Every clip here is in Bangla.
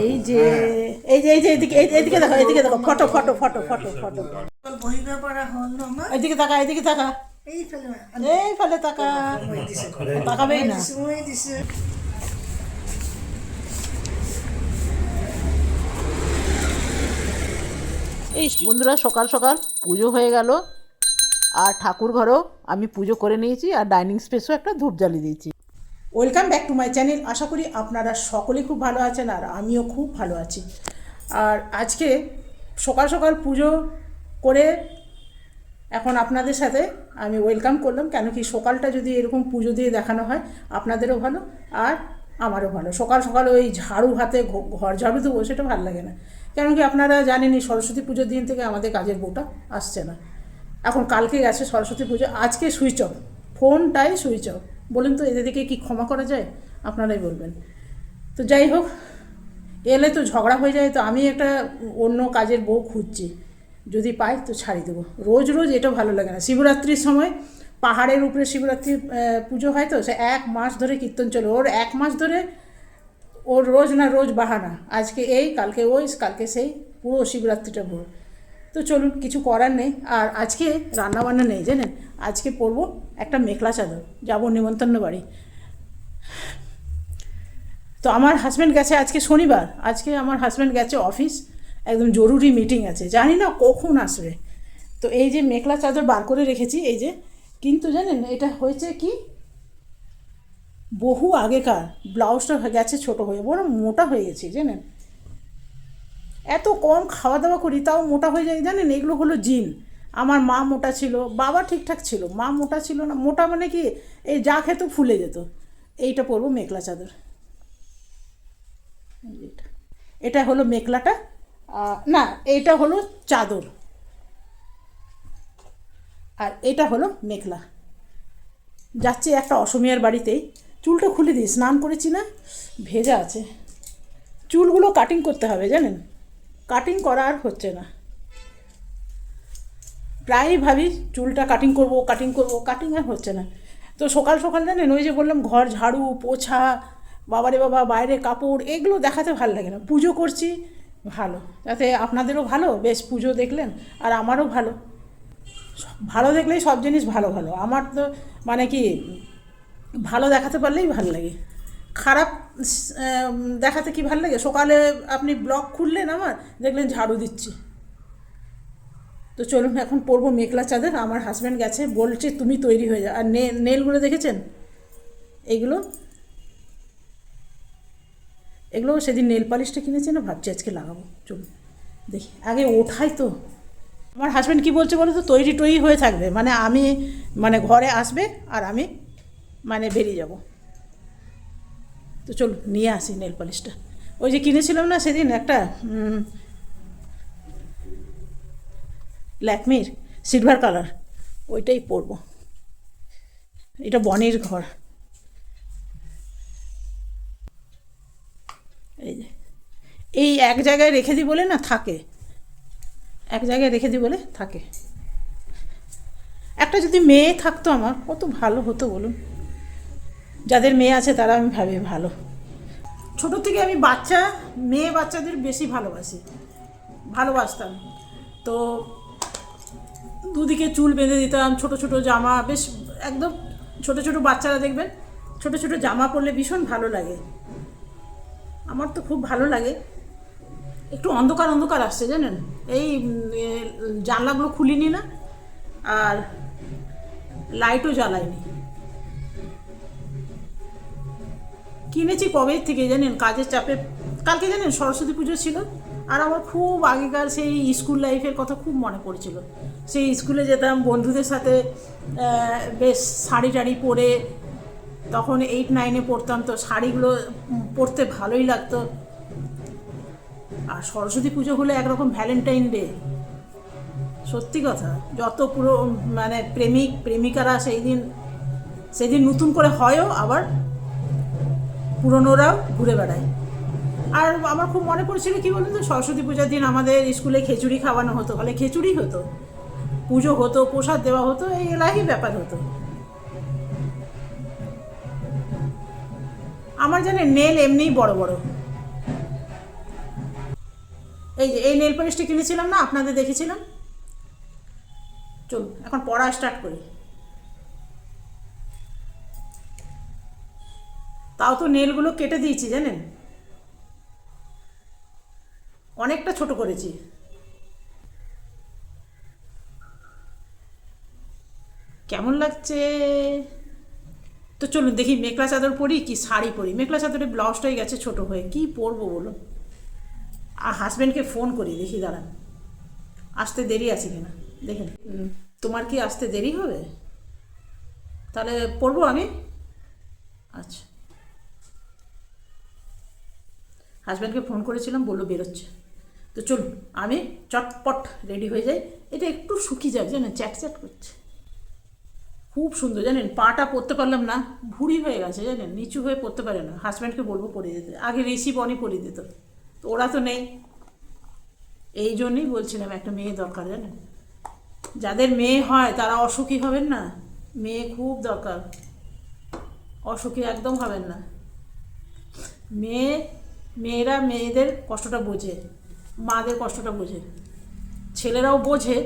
এই যে এই যে এই যে এদিকে এই- এইদিকে দেখো এইদিকে দেখো। ফটো ফটো ফটো ফটো তাকা তাকা। তাকা। তাকাবেই না। মই দিছোঁ। এই বন্ধুরা সকাল সকাল পুজো হয়ে গেল। আর ঠাকুর ঘরেও আমি পুজো করে নিয়েছি আর ডাইনিং স্পেসও একটা ধূপ জ্বালিয়ে দিয়েছি। Welcome back to my channel আশা করি আপনারা সকলেই খুব ভালো আছেন আর আমিও খুব ভালো আছি। আর আজকে সকাল সকাল পুজো করে এখন আপনাদের সাথে আমি ওয়েলকাম করলাম, কেন কি সকালটা যদি এরকম পুজো দিয়ে দেখানো হয়, আপনাদেরও ভালো আর আমারও ভালো। সকাল সকাল ওই ঝাড়ু হাতে ঘর ঝাড়ু দেবো সেটা ভালো লাগে না। কেন কি আপনারা জানেনই সরস্বতী পুজোর দিন থেকে আমাদের কাজের বউটা আসছে না। এখন কালকে গেছে সরস্বতী পুজো। আজকে সুইচ অফ। ফোনটাই সুইচ অফ। বলুন তো এদেরকে কি ক্ষমা করা যায়? আপনারাই বলবেন। তো যাই হোক, এলে তো ঝগড়া হয়ে যায়, তো আমি একটা অন্য কাজের বউ খুঁজছি। যদি পাই তো ছাড়ি দেবো। রোজ রোজ এটা ভালো লাগে না। শিবরাত্রির সময় পাহাড়ের উপরে শিবরাত্রি পুজো হয় তো, সে এক মাস ধরে কীর্তন চলে। ওর এক মাস ধরে ওর রোজ না রোজ বাহানা। আজকে এই, কালকে ওই, কালকে সেই, পুরো শিবরাত্রিটা ভোর। তো চলুন, কিছু করার নেই। আর আজকে রান্নাবান্না নেই, জানেন? আজকে পরবো একটা মেখলা চাদর। যাব নিমন্ত্রণ বাড়ি। তো আমার হাজব্যান্ড গেছে আজকে শনিবার। আজকে আমার হাজব্যান্ড গেছে অফিস একদম জরুরি মিটিং আছে। জানি না কখন আসবে। তো এই যে মেখলা চাদর বার করে রেখেছি, এই যে। কিন্তু জানেন, এটা হয়েছে কি? বহু আগেকার। ব্লাউজটা গেছে ছোট হয়ে বড় মোটা হয়ে গেছে, জানেন? এত কম খাওয়া দাওয়া করি তাও মোটা হয়ে যায় জানেন? এগুলো হলো জিন। আমার মা মোটা ছিল বাবা ঠিকঠাক ছিল। মা মোটা ছিল না মোটা মানে কি এই যা খেত ফুলে যেত। এইটা পরবো মেখলা চাদর। এটা। এটা হলো মেখলাটা আহ, না এইটা হলো চাদর। আর এটা হলো মেখলা। যাচ্ছি একটা অসমিয়ার বাড়িতেই চুলটা খুলে দিই স্নান করেছি না? ভেজা আছে। চুলগুলো কাটিং করতে হবে জানেন? কাটিং করা আর হচ্ছে না। প্রায়ই ভাবি চুলটা কাটিং করব কাটিং করব কাটিং আর হচ্ছে না। তো সকাল সকাল জানেন, ওই যে বললাম ঘর, ঝাড়ু, পোছা, বাবারে বাবা, বাইরে কাপড়, এগুলো দেখাতে ভালো লাগে না। পুজো করছি, ভালো। যাতে আপনাদেরও ভালো, বেশ পুজো দেখলেন, আর আমারও ভালো। ভালো দেখলেই সব জিনিস ভালো ভালো। আমার তো মানে কি, ভালো দেখাতে পারলেই ভালো লাগে। খারাপ দেখাতে কি ভালো লাগে? সকালে আপনি ব্লগ খুললেন আমার, দেখলেন ঝাড়ু দিচ্ছি। তো চলুন, এখন পরবো মেঘলা চাদর। আমার হাজব্যান্ড গেছে, বলছে, তুমি তৈরি হয়ে যাও। আর নেলগুলো দেখেছেন? এইগুলো এগুলো সেদিন নেল পালিশটা কিনেছি না? ভাবছি আজকে লাগাবো। চলুন, দেখি। আগে ওঠাই তো। আমার হাজব্যান্ড কি বলছে বলো তো তৈরি টৈরি হয়ে থাকবে। মানে আমি মানে ঘরে আসবে আর আমি মানে বেরিয়ে যাব। তো চলো নিয়ে আসি নেল পলিশটা ওই যে কিনেছিলাম না সেদিন একটা ল্যাকমির সিলভার কালার ওইটাই পরবো। এটা বনের ঘর। এই যে, এই এক জায়গায় রেখে দিই বলে না থাকে। এক জায়গায় রেখে দিই বলে থাকে। একটা যদি মেয়ে থাকতো আমার, কত ভালো হতো বলুন। যাদের মেয়ে আছে তারা আমি ভাবি ভালো। ছোট থেকে আমি বাচ্চা, মেয়ে বাচ্চাদের বেশি ভালোবাসি। ভালোবাসতাম। তো দুদিকে চুল বেঁধে দিতাম, ছোট ছোট জামা, বেশ একদম ছোট ছোট বাচ্চারা দেখবেন, ছোট ছোট জামা পরলে ভীষণ ভালো লাগে। আমার তো খুব ভালো লাগে। একটু অন্ধকার অন্ধকার আসছে জানেন? এই জানলাগুলো খুলিনি না, আর লাইটও জ্বালাইনি কিনেছি কবে থেকে জানেন? কাজের চাপে। কালকে জানেন, সরস্বতী পুজো ছিল। আর আমার খুব আগেকার সেই স্কুল লাইফের কথা খুব মনে পড়ছিল। সেই স্কুলে যেতাম, বন্ধুদের সাথে বেশ শাড়ি টাড়ি পরে তখন এইট নাইনে পড়তাম। তো শাড়িগুলো পরতে ভালোই লাগতো। আর সরস্বতী পুজো হলো একরকম ভ্যালেন্টাইন ডে। সত্যি কথা, যত পুরো মানে প্রেমিক, প্রেমিকারা সেই দিন সেদিন নতুন করে হয়ও আবার পুরনোরাও ঘুরে বেড়ায়। আর আমার খুব মনে পড়ছিল, কি বলুন তো, সরস্বতী পূজার দিন আমাদের স্কুলে খিচুড়ি খাওয়ানো হতো। ফলে খিচুড়ি হতো, পুজো হতো, প্রসাদ দেওয়া হতো, এই এলাহি ব্যাপার হতো। আমার জানেন নেল এমনিই বড় বড়। এই যে, এই নেল পলিশটি কিনেছিলাম না, আপনাদের দেখেছিলাম? চলুন, এখন পড়া স্টার্ট করি। তাও তো নেলগুলো কেটে দিয়েছি জানেন? অনেকটা ছোট করেছি। কেমন লাগছে? তো চলুন দেখি মেখলা চাদর পরি কি শাড়ি পরি? মেখলা চাদরের ব্লাউজটাই গেছে ছোট হয়ে। কি পরবো বলুন? আর হাজব্যান্ডকে ফোন করি দেখি দাঁড়ান। আসতে দেরি আছে কিনা? দেখেন। তোমার কি আসতে দেরি হবে? তাহলে পড়ব আমি? আচ্ছা। হাজব্যান্ডকে ফোন করেছিলাম, বলল বেরোচ্ছে। তো চলুন, আমি চটপট রেডি হয়ে যাই। এটা একটু শুকিয়ে যাক, জানেন, চ্যাট চ্যাট করছে। খুব সুন্দর, জানেন, পাটা পরতে পারলাম না, ভুড়ি হয়ে গেছে, জানেন, নিচু হয়ে পরতে পারে না। হাজব্যান্ডকে বলব পরিয়ে দিতে। আগে ঋষি বনি পরিয়ে দিত। তো ওরা তো নেই। এই জন্যই বলছিলাম, একটা মেয়ে দরকার, জানেন। যাদের মেয়ে হয়, তারা অসুখী হবেন না। মেয়ে খুব দরকার। অসুখী একদম হবেন না। মেয়ে মেয়েরা মেয়েদের কষ্টটা বোঝে, মাদের কষ্টটা বোঝে। ছেলেরাও বোঝে,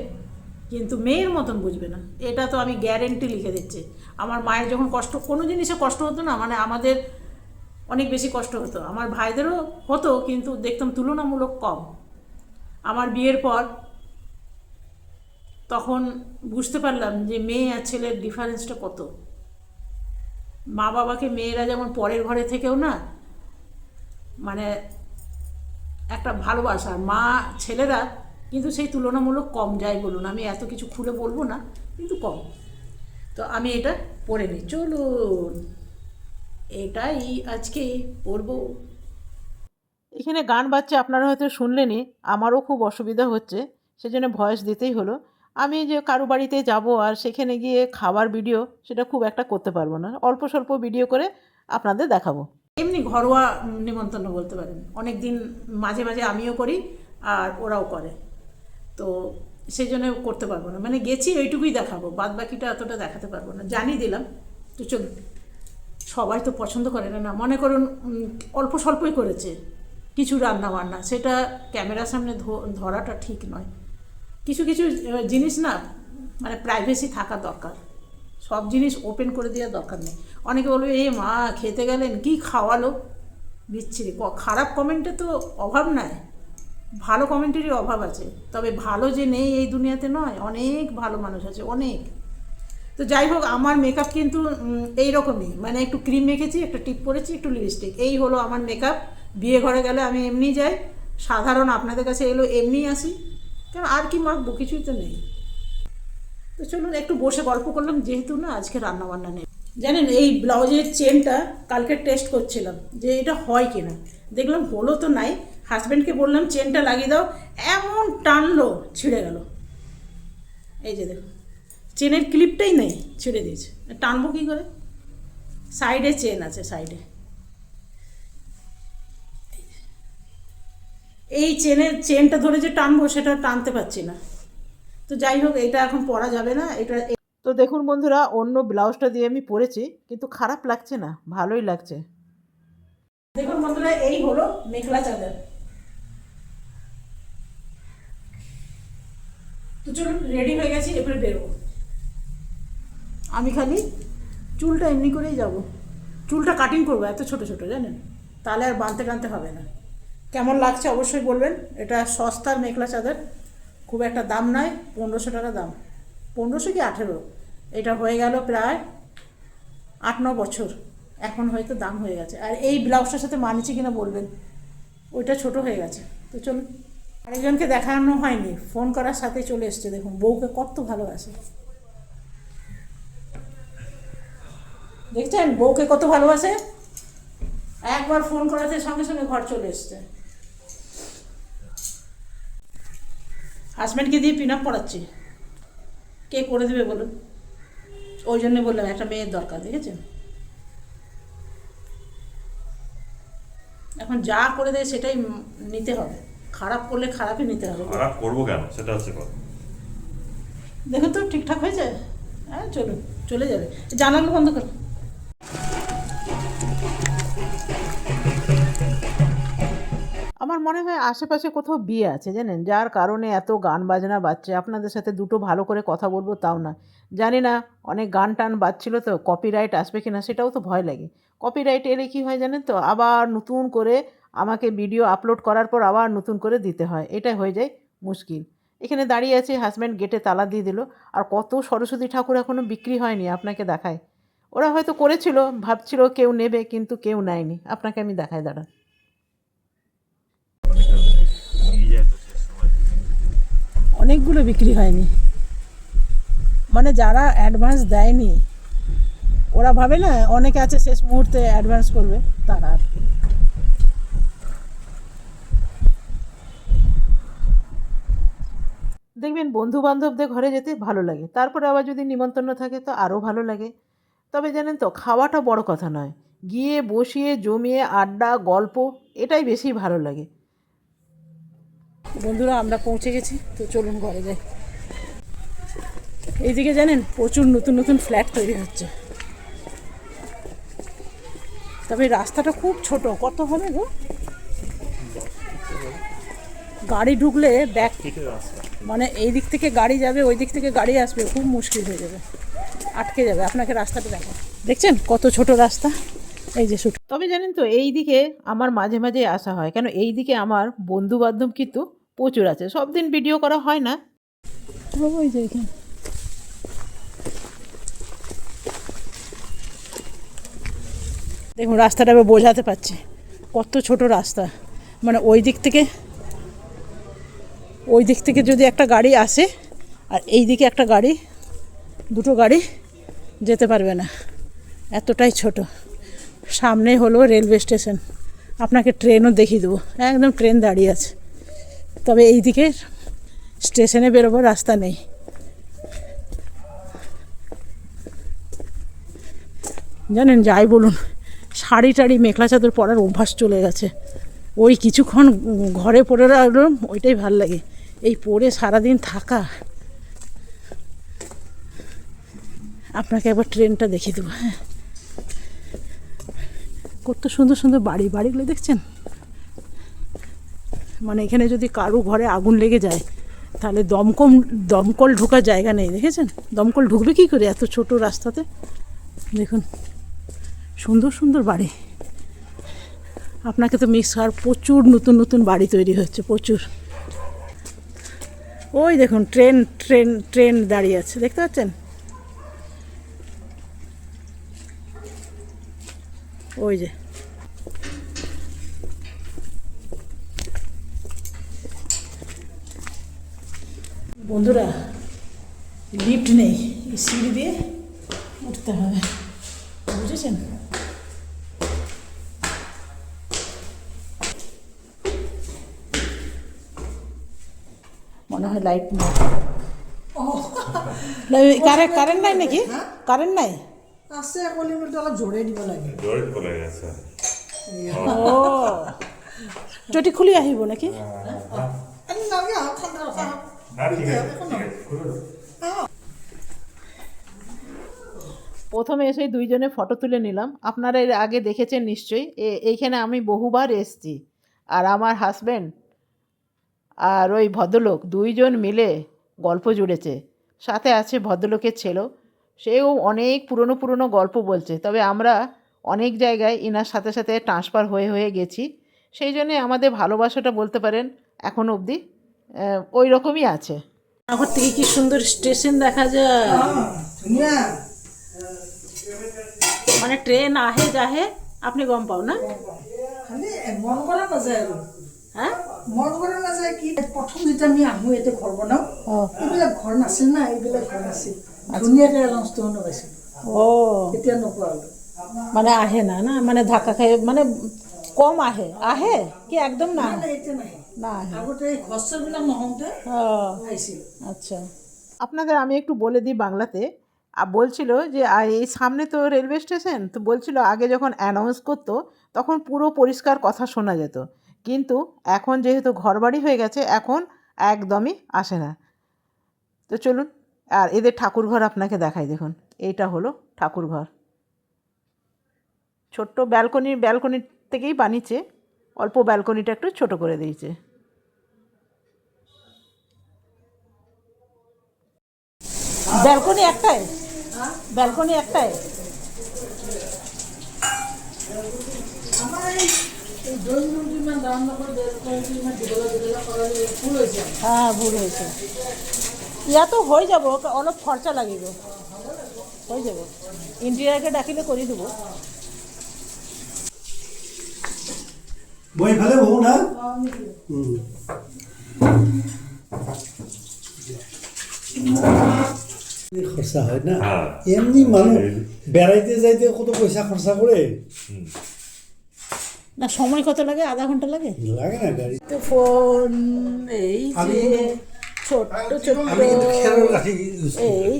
কিন্তু মেয়ের মতন বুঝবে না। এটা তো আমি গ্যারেন্টি লিখে দিচ্ছি। আমার মায়ের যখন কষ্ট, কোনো জিনিসে কষ্ট হতো না মানে আমাদের অনেক বেশি কষ্ট হতো। আমার ভাইদেরও হতো, কিন্তু দেখতাম তুলনামূলক কম। আমার বিয়ের পর তখন বুঝতে পারলাম যে মেয়ে আর ছেলের ডিফারেন্সটা কত। মা বাবাকে মেয়েরা যেমন পরের ঘরে থেকেও না মানে একটা ভালোবাসা। মা, ছেলেরা কিন্তু সেই তুলনামূলক কম যায় বলুন। আমি এত কিছু খুলে বলব না, কিন্তু কম। তো আমি এটা পড়ে নিই। চলুন, এটাই আজকে পরবো এখানে গান বাজছে, আপনারা হয়তো শুনলেনই। আমারও খুব অসুবিধা হচ্ছে, সেজন্য ভয়েস দিতেই হলো। আমি যে কারও বাড়িতে যাব আর সেখানে গিয়ে খাবার ভিডিও, সেটা খুব একটা করতে পারব না। অল্প স্বল্প ভিডিও করে আপনাদের দেখাবো। এমনি ঘরোয়া নিমন্ত্রণ বলতে পারেন। অনেক দিন মাঝে মাঝে আমিও করি আর ওরাও করে। তো সেই জন্য করতে পারব না। মানে গেছি ওইটুকুই দেখাবো। বাদ বাকিটা এতটা দেখাতে পারব না। জানিয়ে দিলাম। তো চলুন সবাই তো পছন্দ করে না। না, মনে করুন অল্প স্বল্পই করেছে। কিছু রান্না বান্না সেটা ক্যামেরার সামনে ধরাটা ঠিক নয়। কিছু কিছু জিনিস না মানে প্রাইভেসি থাকা দরকার। সব জিনিস ওপেন করে দেওয়ার দরকার নেই। অনেকে বলবে, এ মা, খেতে গেলেন, কি খাওয়ালো? বিচ্ছিরি। খারাপ কমেন্টে তো অভাব নাই। ভালো কমেন্টেরই অভাব আছে। তবে ভালো যে নেই এই দুনিয়াতে নয়, অনেক ভালো মানুষ আছে, অনেক। তো যাই হোক, আমার মেকআপ কিন্তু এই রকমই মানে একটু ক্রিম মেখেছি, একটা টিপ পরেছি, একটু লিপস্টিক এই হলো আমার মেকআপ বিয়ে ঘরে গেলে আমি এমনি যাই। সাধারণ আপনাদের কাছে এলো এমনি আসি। কেন, আর কি মাখবো? কিছুই তো নেই। তো চলুন, একটু বসে গল্প করলাম, যেহেতু না আজকে রান্না বান্না নেই। জানেন, এই ব্লাউজের চেনটা কালকে টেস্ট করছিলাম, যে এটা হয় কিনা। দেখলাম হলো তো নাই হাজব্যান্ডকে বললাম, চেনটা লাগিয়ে দাও। এমন টানলো, ছিঁড়ে গেল। এই যে দেখো চেনের ক্লিপটাই নেই, ছিঁড়ে দিয়েছে। টানবো কী করে? সাইডে চেন আছে সাইডে এই চেনের চেনটা ধরে যে টানবো, সেটা টানতে পারছি না। তো যাই হোক এটা এখন পরা যাবে না এটা তো দেখুন বন্ধুরা অন্য ব্লাউজটা দিয়ে আমি পরেছি কিন্তু খারাপ লাগছে না ভালোই লাগছে। দেখুন বন্ধুরা এই হলো মেখলা চাদর। তো চলুন রেডি হয়ে গেছি এবারে বেরোবো আমি খালি চুলটা এমনি করেই যাব। চুলটা কাটিং করব এত ছোট ছোট জানেন? তাহলে আর বাঁধতে টানতে হবে না। কেমন লাগছে অবশ্যই বলবেন এটা সস্তার মেখলা চাদর। খুব একটা দাম নয়, পনেরোশো টাকা দাম। পনেরোশো কি আঠেরো? এটা হয়ে গেল প্রায় আট, ন বছর। এখন হয়তো দাম হয়ে গেছে। আর এই ব্লাউজটার সাথে মানিছে কিনা বলবেন? ওইটা ছোট হয়ে গেছে। তো চলুন, আরেকজনকে দেখানো হয়নি। ফোন করার সাথে চলে এসছে। দেখুন, বউকে কত ভালোবাসে। দেখছেন? বউকে কত ভালোবাসে? একবার ফোন করাতে সঙ্গে সঙ্গে ঘর চলে এসছে। হাজব্যান্ডকে দিয়ে পিন আপ করাচ্ছি কে করে দেবে বলুন? ওই জন্য বললাম একটা মেয়ের দরকার দেখেছেন? এখন যা করে দেয় সেটাই নিতে হবে। খারাপ করলে খারাপই নিতে হবে। খারাপ করব কেন? সেটা হচ্ছে কথা। দেখুন তো ঠিকঠাক হয়েছে? হ্যাঁ চলুন চলে যাবে। জানালা বন্ধ করো আমার মনে হয় আশেপাশে কোথাও বিয়ে আছে, জানেন? যার কারণে এত গান বাজনা বাজছে। আপনাদের সাথে দুটো ভালো করে কথা বলব, তাও না। জানি না, অনেক গান টান বাজছিল তো কপিরাইট আসবে কি না সেটাও তো ভয় লাগে। কপিরাইট এলে কী হয় জানেন তো, আবার নতুন করে আমাকে ভিডিও আপলোড করার পর আবার নতুন করে দিতে হয়। এটা হয়ে যায় মুশকিল। এখানে দাঁড়িয়ে আছে হাজব্যান্ড গেটে তালা দিয়ে দিল। আর কত সরস্বতী ঠাকুর এখনও বিক্রি হয়নি আপনাকে দেখায়। ওরা হয়তো করেছিল, ভাবছিল কেউ নেবে, কিন্তু কেউ নেয়নি। আপনাকে আমি দেখাই দাঁড়ান। অনেকগুলো বিক্রি হয়নি। মানে যারা অ্যাডভান্স দেয়নি, ওরা ভাবে না, অনেকে আছে শেষ মুহূর্তে অ্যাডভান্স করবে, তারা আর কি। দেখবেন বন্ধু বান্ধবদের ঘরে যেতে ভালো লাগে, তারপরে আবার যদি নিমন্ত্রণ থাকে তো আরও ভালো লাগে। তবে জানেন তো, খাওয়াটা বড় কথা নয়, গিয়ে বসিয়ে, জমিয়ে, আড্ডা, গল্প, এটাই বেশি ভালো লাগে। বন্ধুরা, আমরা পৌঁছে গেছি, তো চলুন ঘরে যাই। এইদিকে জানেন, প্রচুর নতুন নতুন ফ্ল্যাট তৈরি হচ্ছে। তবে রাস্তাটা খুব ছোট, কত হবে গো? গাড়ি ঢুকলে ব্যাক মানে এই দিক থেকে গাড়ি যাবে, ওই দিক থেকে গাড়ি আসবে, খুব মুশকিল হয়ে যাবে, আটকে যাবে। আপনাকে রাস্তাটা দেখো দেখছেন কত ছোট রাস্তা? এই যে তবে জানেন তো, এই দিকে আমার মাঝে মাঝে আসা হয়। কেন, এই দিকে আমার বন্ধু বান্ধব কিন্তু প্রচুর আছে সব দিন ভিডিও করা হয় না। ওই যে এখানে দেখুন রাস্তাটা আমি বোঝাতে পারছি কত ছোট রাস্তা। মানে ওই দিক থেকে ওই দিক থেকে যদি একটা গাড়ি আসে আর এই দিকে একটা গাড়ি দুটো গাড়ি যেতে পারবে না। এতটাই ছোট। সামনে হলো রেলওয়ে স্টেশন। আপনাকে ট্রেনও দেখিয়ে দেবো। একদম ট্রেন দাঁড়িয়ে আছে। তবে এই দিকে স্টেশনে বেরোবার রাস্তা নেই। জানেন, যাই বলুন, শাড়ি টাড়ি মেখলা চাদর পরার অভ্যাস চলে গেছে। ওই কিছুক্ষণ ঘরে পরে রাখলাম, ওইটাই ভালো লাগে। এই পরে সারাদিন থাকা। আপনাকে একবার ট্রেনটা দেখিয়ে দেবো হ্যাঁ। কত সুন্দর সুন্দর বাড়ি, বাড়িগুলো দেখছেন? মানে এখানে যদি কারও ঘরে আগুন লেগে যায়, তাহলে দমকম, দমকল ঢোকার জায়গা নেই, দেখেছেন? দমকল ঢুকবে কী করে এত ছোট রাস্তাতে? দেখুন, সুন্দর সুন্দর বাড়ি। আপনাকে তো মিক্স আর প্রচুর নতুন নতুন বাড়ি তৈরি হচ্ছে, প্রচুর। ওই দেখুন, ট্রেন ট্রেন ট্রেন দাঁড়িয়ে আছে, দেখতে পাচ্ছেন? ওই যে বন্ধুরা লিফট নেই এই সিঁড়ি দিয়ে উঠতে হবে। বুঝেছেন? মনে হয় লাইট নেই। কারেন্ট কারেন্ট নাই নাকি? কারেন্ট নাই? আছে আকৌ লিমিটটো অলপ জোৰে দিব লাগে। জোরে বলে গেছে। অ যদি খুলি আহিব নাকি? এই নালাগে আহক ঠাণ্ডা কথা আহক না ঠিক আছে ঠিক আছে খুলে দাও। প্রথমে এসে দুইজনে ফটো তুলে নিলাম। আপনারা এর আগে দেখেছেন নিশ্চয়ই। এ- এইখানে আমি বহুবার এসেছি। আর আমার হাজব্যান্ড আর ওই ভদ্রলোক দুইজন মিলে গল্প জুড়েছে। সাথে আছে ভদ্রলোকের ছেলেও। সেও অনেক পুরনো পুরনো গল্প বলছে। তবে আমরা অনেক জায়গায় ইনার সাথে সাথে ট্রান্সফার হয়ে হয়ে গেছি। সেই জন্যে আমাদের ভালোবাসাটা বলতে পারেন এখন অবধি। ওই রকমই আছে। আগর থেকে কি সুন্দর স্টেশন দেখা যায়? মানে ট্রেন আহে যাহে আপনি গম পাও না? মন কৰা নাযায় আৰু। হ্যাঁ? মন কৰা নাযায় কি? প্ৰথম যেতিয়া আমি আহোঁ ইয়াতে ঘৰ বনাওঁ এইবিলাক ঘৰ নাছিল না এইবিলাক ঘৰ আছিল ধুনীয়াকৈ লঞ্চটো লগাইছিল। ও এতিয়া নোপোৱা হ'লো। মানে আহে না না? মানে ধাক্কা খাই মানে কম আহে। আহে কি একদম না এতিয়া নাহে। না আগতে এই নহওঁতে ও আহিছিল আচ্ছা। আপনাদের আমি একটু বলে দিই বাংলাতে। বলছিল যে এই সামনে তো রেলওয়ে স্টেশন তো বলছিল আগে যখন অ্যানাউন্স করতো তখন পুরো পরিষ্কার কথা শোনা যেত। কিন্তু এখন যেহেতু ঘরবাড়ি হয়ে গেছে এখন একদমই আসে না। তো চলুন আর এদের ঠাকুরঘর আপনাকে দেখাই দেখুন। এইটা হলো ঠাকুরঘর। ছোট্ট ব্যালকনি ব্যালকনি থেকেই বানিয়েছে। অল্প ব্যালকনিটা একটু ছোট করে দিয়েছে। ব্যালকনি একটাই? ব্যালকনি একটাই? হ্যাঁ ভুল হয়েছে। ইয়া তো হয়ে যাব, অনেক খরচা লাগিব। হয়ে যাব। ইন্টিরিয়ারকে ডাকিলে করে দেবো। মই ইফালে বহো না? খরচা হয় না। হ্যাঁ। এমনি মানুষ বেড়াইতে যাইতে কত পয়সা খরচা করে? না সময় কত লাগে? আধা ঘণ্টা লাগে? লাগে না গাড়ি। তো ফোন এই যে ছোট্ট ছোট্ট। এই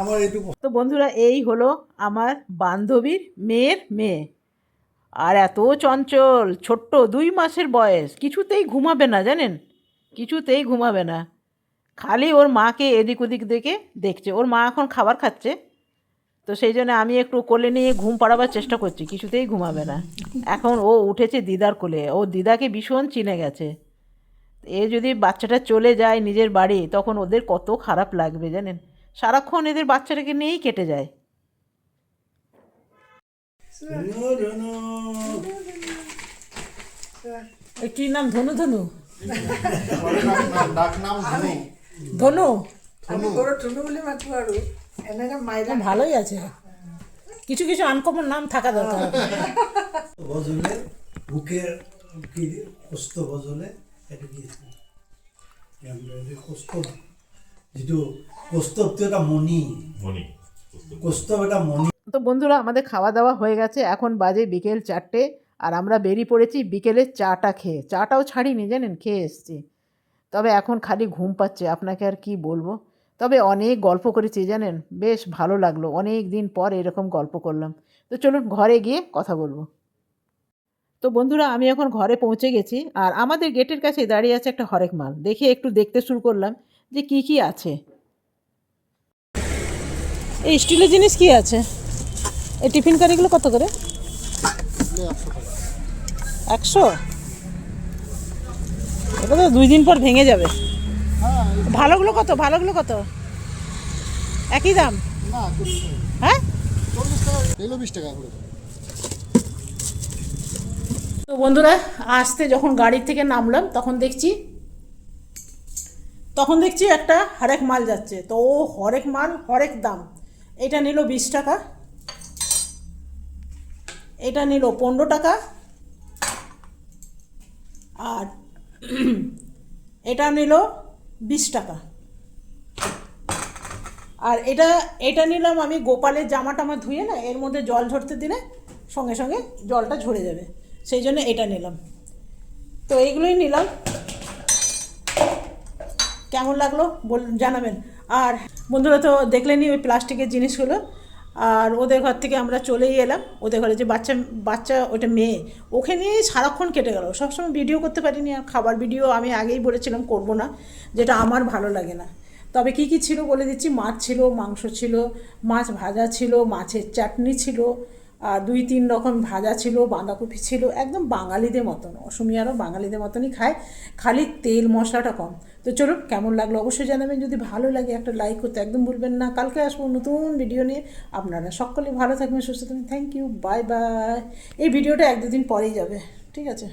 আমার তো বন্ধুরা এই হলো আমার বান্ধবীর মেয়ের মেয়ে। আর এত চঞ্চল, ছোট্ট দুই মাসের বয়স, কিছুতেই ঘুমাবে না, জানেন? কিছুতেই ঘুমাবে না। খালি ওর মাকে এদিক ওদিক দেখে দেখছে। ওর মা এখন খাবার খাচ্ছে। তো সেই জন্য আমি একটু কোলে নিয়ে ঘুম পাড়াবার চেষ্টা করছি, কিছুতেই ঘুমাবে না। এখন ও উঠেছে দিদার কোলে। ও দিদাকে ভীষণ চিনে গেছে। এ যদি বাচ্চাটা চলে যায় নিজের বাড়ি, তখন ওদের কত খারাপ লাগবে, জানেন? সারাক্ষণ এদের বাচ্চাটাকে নিয়েই কেটে যায়। ধনু। নাম? ধনু ধনু? ধনু? ভালোই আছে। কিছু কিছু আনকমন নাম থাকা দরকার। বজলে বুকে কি কষ্ট বজলে এইটো কি কষ্ট যিটো কষ্টটো এটা মণি। মনি এটা মণি। তো বন্ধুরা, আমাদের খাওয়া দাওয়া হয়ে গেছে। এখন বাজে বিকেল চারটে আর আমরা বেরিয়ে পড়েছি বিকেলের চাটা খেয়ে। চাটাও ছাড়িনি, জানেন? খেয়ে এসছি। তবে এখন খালি ঘুম পাচ্ছে, আপনাকে আর কি বলব? তবে অনেক গল্প করেছি, জানেন? বেশ ভালো লাগল। অনেক দিন পর এরকম গল্প করলাম। তো চলুন ঘরে গিয়ে কথা বলব। তো বন্ধুরা, আমি এখন ঘরে পৌঁছে গেছি আর আমাদের গেটের কাছে দাঁড়িয়ে আছে একটা হরেক মাল। দেখে একটু দেখতে শুরু করলাম যে কি কি আছে। এই স্টিলের জিনিস কি আছে? এই টিফিন কারিগুলো কত করে? একশো? এটা তো দুই দিন পর ভেঙে যাবে। ভালোগুলো কত? ভালোগুলো কত? একই দাম? হ্যাঁ? তো বন্ধুরা, আসতে যখন গাড়ির থেকে নামলাম, তখন দেখছি তখন দেখছি একটা হরেক মাল যাচ্ছে। তো ও হরেক মাল, হরেক দাম। এটা নিল বিশ টাকা। এটা নিল পনেরো টাকা। আর এটা নিল বিশ টাকা। আর এটা এটা নিলাম আমি গোপালের জামা টামা ধুয়ে না, এর মধ্যে জল ঝরতে দিলে সঙ্গে সঙ্গে জলটা ঝরে যাবে। সেই জন্য এটা নিলাম। তো এইগুলোই নিলাম। কেমন লাগল বল, জানাবেন। আর বন্ধুরা তো দেখলেনি ওই প্লাস্টিকের জিনিসগুলো। আর ওদের ঘর থেকে আমরা চলেই এলাম। ওদের ঘরে যে বাচ্চা বাচ্চা ওটা মেয়ে, ওকে নিয়েই সারাক্ষণ কেটে গেল। সবসময় ভিডিও করতে পারিনি আর খাবার ভিডিও আমি আগেই বলেছিলাম, করব না, যেটা আমার ভালো লাগে না। তবে কি কি ছিল বলে দিচ্ছি, মাছ ছিল, মাংস ছিল, মাছ ভাজা ছিল, মাছের চাটনি ছিল, আর দুই তিন রকম ভাজা ছিল, বাঁধাকপি ছিল, একদম বাঙালিদের মতন। অসমিয়ারও বাঙালিদের মতনই খায়, খালি তেল মশলাটা কম। তো চলুন, কেমন লাগল অবশ্যই জানাবেন। যদি ভালো লাগে একটা লাইক করতে একদম ভুলবেন না। কালকে আসব নতুন ভিডিও নিয়ে। আপনারা সকলে ভালো থাকবেন, সুস্থ থাকবেন। থ্যাংক ইউ বাই বাই এই ভিডিওটা এক দুদিন পরেই যাবে, ঠিক আছে?